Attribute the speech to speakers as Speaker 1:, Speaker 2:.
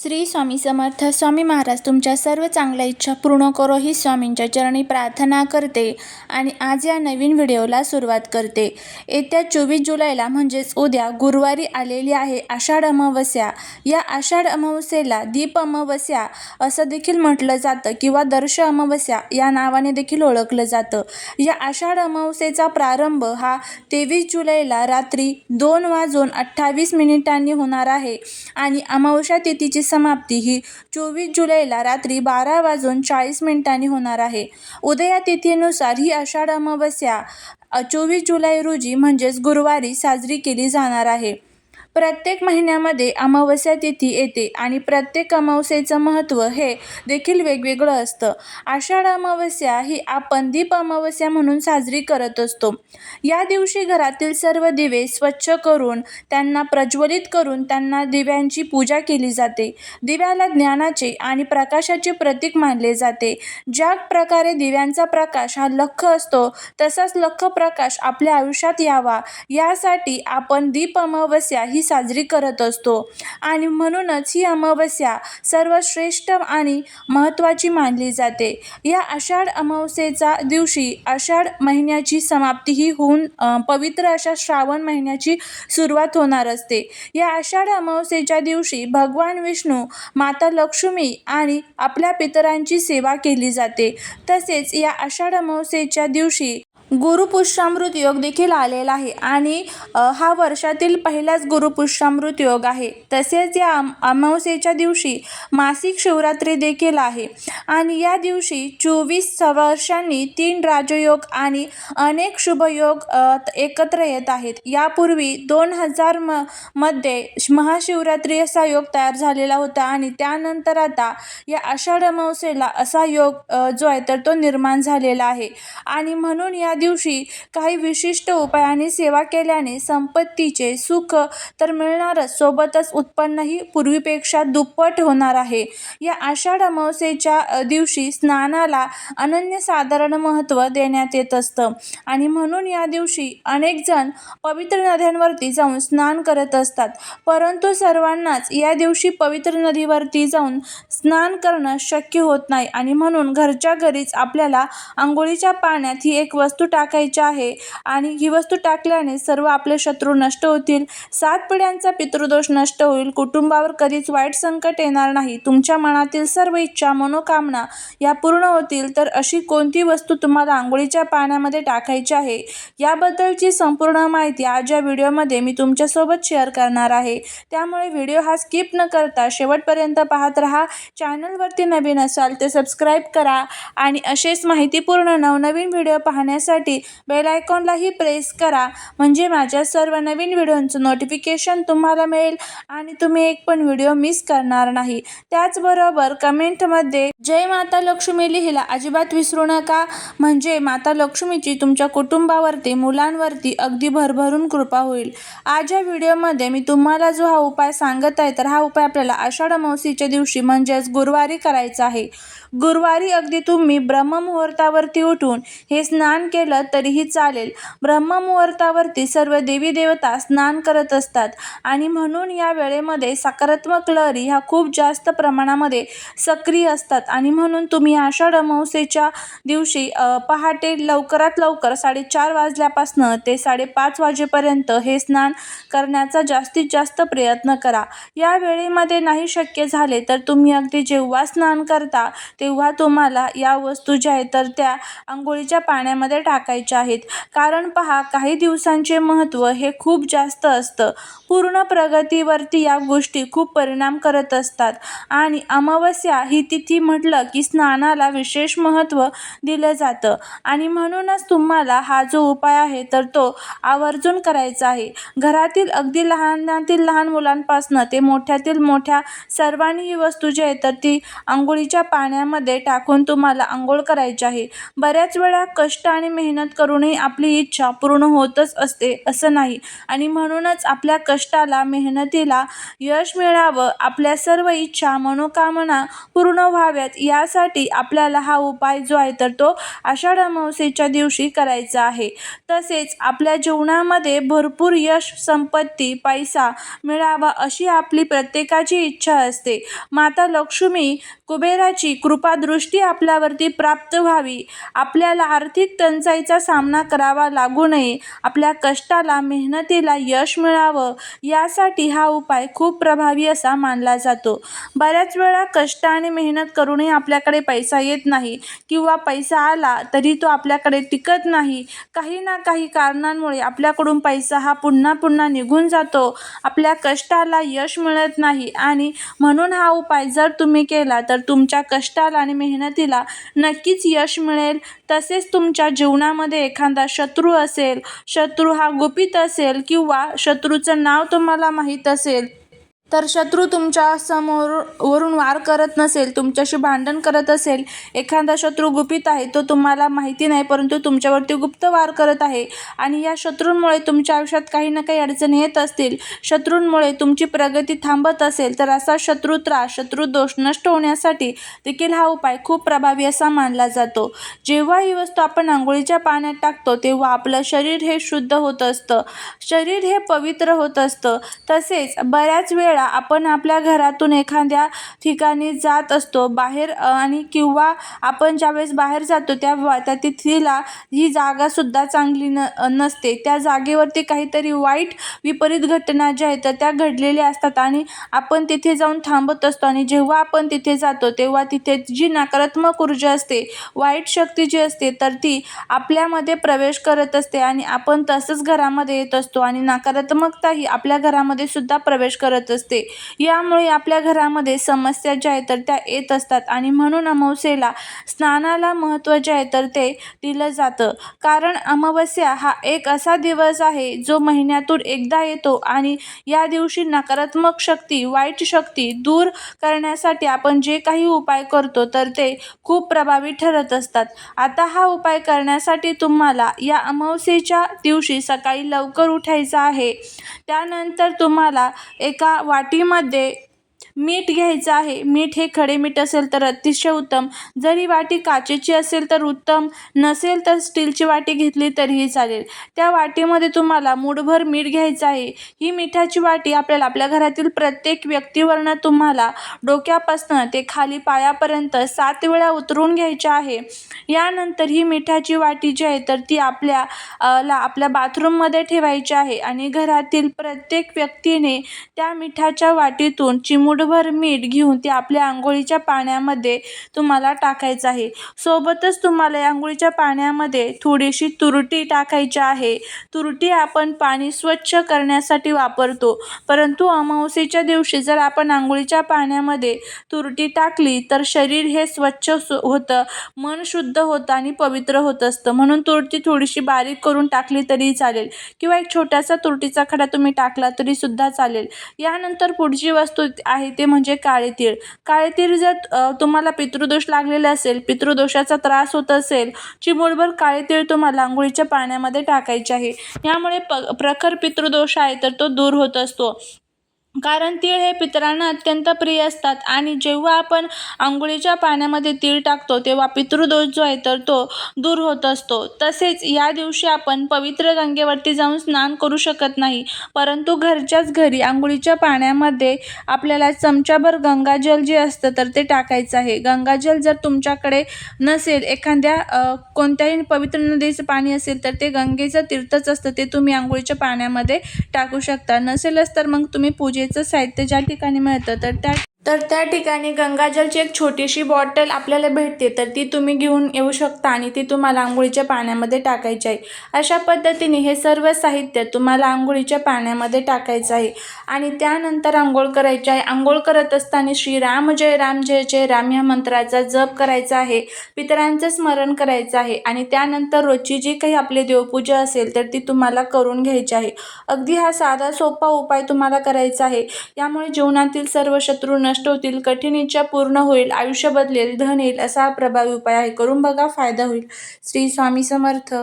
Speaker 1: श्री स्वामी समर्थ स्वामी महाराज तुमच्या सर्व चांगल्या इच्छा पूर्ण करो ही स्वामींच्या चरणी प्रार्थना करते आणि आज या नवीन व्हिडिओला सुरुवात करते. येत्या चोवीस जुलैला म्हणजेच उद्या गुरुवारी आलेली आहे आषाढ अमावस्या. या आषाढ अमावस्येला दीप अमावस्या असं देखील म्हटलं जातं किंवा दर्श अमावस्या या नावाने देखील ओळखलं जातं. या आषाढ अमावस्येचा प्रारंभ हा तेवीस जुलैला रात्री दोन वाजून अठ्ठावीस मिनिटांनी होणार आहे आणि अमावस्या तिथीची समाप्ती. ही चोवीस जुलैला रात्री बारा वाजून चाळीस मिनिटांनी होणार आहे. उदया तिथीनुसार ही आषाढ अमावस्या चोवीस जुलै रोजी म्हणजेच गुरुवारी साजरी केली जाणार आहे. प्रत्येक महिन्यामध्ये अमावस्या तिथी येते आणि प्रत्येक अमावस्येचं महत्त्व हे देखील वेगवेगळं असतं. आषाढ अमावस्या ही आपण दीप अमावस्या म्हणून साजरी करत असतो. या दिवशी घरातील सर्व दिवे स्वच्छ करून त्यांना प्रज्वलित करून त्यांना दिव्यांची पूजा केली जाते. दिव्याला ज्ञानाचे आणि प्रकाशाचे प्रतीक मानले जाते. ज्या प्रकारे दिव्यांचा प्रकाश हा लख असतो तसाच लख प्रकाश आपल्या आयुष्यात यावा. यासाठी आपण दीप अमावस्या ही साजरी करत असतो. आणि म्हणूनच ही अमावस्या सर्वश्रेष्ठ आणि महत्त्वाची मानली जाते. या आषाढ अमावस्येचा दिवशी आषाढ महिन्याची समाप्ती ही होऊन पवित्र अशा श्रावण महिन्याची सुरुवात होणार असते. या आषाढ अमावस्येच्या दिवशी भगवान विष्णू माता लक्ष्मी आणि आपल्या पितरांची सेवा केली जाते. तसेच या आषाढ अमावस्येच्या दिवशी गुरुपुष्यामृत योग देखील आलेला आहे. आणि हा वर्षातील पहिलाच गुरुपुष्यामृत योग आहे. तसेच या अमावस्येच्या दिवशी मासिक शिवरात्री देखील आहे. आणि या दिवशी चोवीस वर्षांनी तीन राजयोग आणि अनेक शुभयोग एकत्र येत आहेत. यापूर्वी दोन हजार म मध्ये महाशिवरात्री असा योग तयार झालेला होता आणि त्यानंतर आता या आषाढ अमावस्येला असा योग जो आहे तर तो निर्माण झालेला आहे. आणि म्हणून या दिवशी काही विशिष्ट उपायाने सेवा केल्याने संपत्तीचे सुख तर मिळणारच. सोबतच उत्पन्नही पूर्वीपेक्षा दुप्पट होणार आहे. या आषाढ अमावस्येच्या दिवशी स्नानाला अनन्यसाधारण महत्त्व देण्यात येत असतं. आणि म्हणून या दिवशी अनेक जण पवित्र नद्यांवरती जाऊन स्नान करत असतात. परंतु सर्वांनाच या दिवशी पवित्र नदीवरती जाऊन स्नान करणं शक्य होत नाही. आणि म्हणून घरच्या घरीच आपल्याला आंघोळीच्या पाण्यात ही एक वस्तू टाकायची आहे. आणि ही वस्तू टाकल्याने सर्व आपले शत्रू नष्ट होतील. सात पिढ्यांचा पितृदोष नष्ट होईल. कुटुंबावर कधीच वाईट संकट येणार नाही. तुमच्या मनातील सर्व इच्छा मनोकामना या पूर्ण होतील. तर अशी कोणती वस्तू तुम्हाला आंघोळीच्या पाण्यामध्ये टाकायची आहे? याबद्दलची संपूर्ण माहिती आज या व्हिडिओमध्ये मी तुमच्यासोबत शेअर करणार आहे. त्यामुळे व्हिडिओ हा स्किप न करता शेवटपर्यंत पाहत राहा. चॅनलवरती नवीन असाल तर सबस्क्राईब करा. आणि असेच माहितीपूर्ण नवनवीन व्हिडिओ पाहण्यासाठी बेल आयकॉनलाही प्रेस करा. म्हणजे माझ्या सर्व नवीन व्हिडिओंचं नोटिफिकेशन तुम्हाला मिळेल आणि तुम्ही एक पण व्हिडिओ मिस करणार नाही. त्याचबरोबर कमेंटमध्ये जय माता लक्ष्मी लिहिला अजिबात विसरू नका. म्हणजे माता लक्ष्मीची तुमच्या कुटुंबावरती मुलांवरती अगदी भरभरून कृपा होईल. आज या व्हिडिओमध्ये मी तुम्हाला जो हा उपाय सांगत आहे तर हा उपाय आपल्याला आषाढ अमावसीच्या दिवशी म्हणजेच गुरुवारी करायचा आहे. गुरुवारी अगदी तुम्ही ब्रह्ममुहूर्तावरती उठून हे स्नान केलं तरीही चालेल. ब्रह्ममुहूर्तावरती सर्व देवी देवता स्नान करत असतात आणि म्हणून या वेळेमध्ये सकारात्मक लहरी ह्या खूप जास्त प्रमाणामध्ये सक्रिय असतात. आणि म्हणून तुम्ही आषाढ अमावस्येच्या दिवशी पहाटे लवकरात लवकर साडेचार वाजल्यापासनं ते साडेपाच वाजेपर्यंत हे स्नान करण्याचा जास्तीत जास्त प्रयत्न करा. या वेळेमध्ये नाही शक्य झाले तर तुम्ही अगदी जेव्हा स्नान करता तेव्हा तुम्हाला या वस्तू ज्या आहेत तर त्या आंघोळीच्या पाण्यामध्ये टाकायच्या आहेत. कारण पहा काही दिवसांचे महत्त्व हे खूप जास्त असतं. पूर्ण प्रगतीवरती या गोष्टी खूप परिणाम करत असतात. आणि अमावस्या ही तिथी म्हटलं की स्नानाला विशेष महत्त्व दिलं जातं. आणि म्हणूनच तुम्हाला हा जो उपाय आहे तर तो आवर्जून करायचा आहे. घरातील अगदी लहानातील लहान मुलांपासनं ते मोठ्यातील मोठ्या सर्वांनी ही वस्तू जी आहे तर ती आंघोळीच्या पाण्या पाण्यामध्ये टाकून तुम्हाला आंघोळ करायची आहे. बऱ्याच वेळा कष्ट आणि मेहनत करूनही आपली इच्छा पूर्ण होतच असते असं नाही. आणि म्हणूनच आपल्या कष्टाला मेहनतीला यश मिळावं आपल्या सर्व इच्छा मनोकामना पूर्ण व्हाव्यात यासाठी आपल्याला हा उपाय जो आहे तर तो आषाढ अमावस्येच्या दिवशी करायचा आहे. तसेच आपल्या जीवनामध्ये भरपूर यश संपत्ती पैसा मिळावा अशी आपली प्रत्येकाची इच्छा असते. माता लक्ष्मी कुबेराची कृपादृष्टी आपल्यावरती प्राप्त व्हावी. आपल्याला आर्थिक टंचाईचा सामना करावा लागू नये. आपल्या कष्टाला मेहनतीला यश मिळावं यासाठी हा उपाय खूप प्रभावी असा मानला जातो. बऱ्याच वेळा कष्ट आणि मेहनत करूनही आपल्याकडे पैसा येत नाही किंवा पैसा आला तरी तो आपल्याकडे टिकत नाही. काही ना काही कारणांमुळे आपल्याकडून पैसा हा पुन्हा पुन्हा निघून जातो. आपल्या कष्टाला यश मिळत नाही आणि म्हणून हा उपाय जर तुम्ही केला तर तुमच्या कष्टाला आणि मेहनतीला नक्कीच यश मिळेल. तसेच तुमच्या जीवनामध्ये एखादा शत्रू असेल शत्रू हा गुपित असेल किंवा शत्रूचं नाव तुम्हाला माहीत असेल तर शत्रू तुमच्यासमोर वरून वार करत नसेल तुमच्याशी भांडण करत असेल एखादा शत्रू गुपित आहे तो तुम्हाला माहिती नाही परंतु तुमच्यावरती गुप्त वार करत आहे आणि या शत्रूंमुळे तुमच्या आयुष्यात काही ना काही अडचणी येत असतील. शत्रूंमुळे तुमची प्रगती थांबत असेल तर असा शत्रू त्रास शत्रू दोष नष्ट होण्यासाठी देखील हा उपाय खूप प्रभावी असा मानला जातो. जेव्हा ही वस्तू आपण आंघोळीच्या पाण्यात टाकतो तेव्हा आपलं शरीर हे शुद्ध होत असतं. शरीर हे पवित्र होत असतं. तसेच बऱ्याच वेळा आपण आपल्या घरातून एखाद्या ठिकाणी जात असतो बाहेर आणि किंवा आपण ज्यावेळेस बाहेर जातो त्या त्या तिथीला ही जागासुद्धा चांगली न नसते. त्या जागेवरती काहीतरी वाईट विपरीत घटना ज्या आहेत तर त्या घडलेल्या असतात आणि आपण तिथे जाऊन थांबत असतो आणि जेव्हा आपण तिथे जातो तेव्हा तिथे जी नकारात्मक ऊर्जा असते वाईट शक्ती जी असते तर ती आपल्यामध्ये प्रवेश करत असते आणि आपण तसंच घरामध्ये येत असतो आणि नकारात्मकता ही आपल्या घरामध्ये सुद्धा प्रवेश करत असते. यामुळे आपल्या घरामध्ये समस्या ज्या आहेत तर त्या येत असतात. आणि म्हणून अमावस्येला स्नानाला महत्त्व जे आहे तर ते दिलं जातं. कारण अमावस्या हा एक असा दिवस आहे जो महिन्यातून एकदा येतो आणि या दिवशी नकारात्मक शक्ती वाईट शक्ती दूर करण्यासाठी आपण जे काही उपाय करतो तर ते खूप प्रभावी ठरत असतात. आता हा उपाय करण्यासाठी तुम्हाला या अमावस्येच्या दिवशी सकाळी लवकर उठायचं आहे. त्यानंतर तुम्हाला एका पाटीमध्ये मीठ घ्यायचं आहे. मीठ हे खडे मीठ असेल तर अतिशय उत्तम. जर ही वाटी काचेची असेल तर उत्तम. नसेल तर स्टीलची वाटी घेतली तरीही चालेल. त्या वाटीमध्ये तुम्हाला मूठभर मीठ घ्यायचं आहे. ही मिठाची वाटी आपल्याला आपल्या घरातील प्रत्येक व्यक्तीवरनं तुम्हाला डोक्यापासनं ते खाली पायापर्यंत सात वेळा उतरून घ्यायची आहे. यानंतर ही मिठाची वाटी जी आहे तर ती आपल्या ला आपल्या बाथरूममध्ये ठेवायची आहे आणि घरातील प्रत्येक व्यक्तीने त्या मिठाच्या वाटीतून चिमूटभर मीठ घेऊन ते आपल्या आंघोळीच्या पाण्यामध्ये तुम्हाला टाकायचं आहे. सोबतच तुम्हाला या आंघोळीच्या पाण्यामध्ये थोडीशी तुरटी टाकायची आहे. तुरटी आपण पाणी स्वच्छ करण्यासाठी वापरतो. परंतु अमावस्येच्या दिवशी जर आपण आंघोळीच्या पाण्यामध्ये तुरटी टाकली तर शरीर हे स्वच्छ सु- होतं. मन शुद्ध होतं आणि पवित्र होत असतं. म्हणून तुरटी थोडीशी बारीक करून टाकली तरी चालेल. किंवा एक छोटासा तुरटीचा खडा तुम्ही टाकला तरी सुद्धा चालेल. यानंतर पुढची वस्तू आहे ते म्हणजे काळे तीळ काळे तीळ जर तुम्हाला पितृदोष लागलेला असेल पितृदोषाचा त्रास होत असेल चिमूटभर काळे तीळ तुम्हाला आंघोळीच्या पाण्यामध्ये टाकायचे आहे. यामुळे प प्रखर पितृदोष आहे तर तो दूर होत असतो. कारण तीळ हे पितरांना अत्यंत प्रिय असतात आणि जेव्हा आपण आंघोळीच्या पाण्यामध्ये तीळ टाकतो तेव्हा पितृदोष जो आहे तर तो दूर होत असतो. तसेच या दिवशी आपण पवित्र गंगेवरती जाऊन स्नान करू शकत नाही परंतु घरच्याच घरी आंघोळीच्या पाण्यामध्ये आपल्याला चमच्याभर गंगाजल जे असतं तर ते टाकायचं आहे. गंगाजल जर तुमच्याकडे नसेल एखाद्या कोणत्याही पवित्र नदीचं पाणी असेल तर ते गंगेचं तीर्थच असतं ते तुम्ही आंघोळीच्या पाण्यामध्ये टाकू शकता. नसेलच तर मग तुम्ही पूजेचं साहित्य ज्या ठिकाणी मिळतं तर त्या तर त्या ठिकाणी गंगाजलची एक छोटीशी बॉटल आपल्याला भेटते. तर ती तुम्ही घेऊन येऊ शकता आणि ती तुम्हाला आंघोळीच्या पाण्यामध्ये टाकायची आहे. अशा पद्धतीने हे सर्व साहित्य तुम्हाला आंघोळीच्या पाण्यामध्ये टाकायचं आहे. आणि त्यानंतर आंघोळ करायची आहे. आंघोळ करत असताना श्रीराम जय राम जय जय राम या मंत्राचा जप करायचा आहे. पितरांचं स्मरण करायचं आहे. आणि त्यानंतर रोजची जी काही आपली देवपूजा असेल तर ती तुम्हाला करून घ्यायची आहे. अगदी हा साधा सोपा उपाय तुम्हाला करायचा आहे. यामुळे जीवनातील सर्व शत्रू नष्ट नष्ट होतील कठीण इच्छा पूर्ण होईल आयुष्य बदलेल धन येईल असा हा प्रभावी उपाय आहे. करून बघा फायदा होईल. श्री स्वामी समर्थ.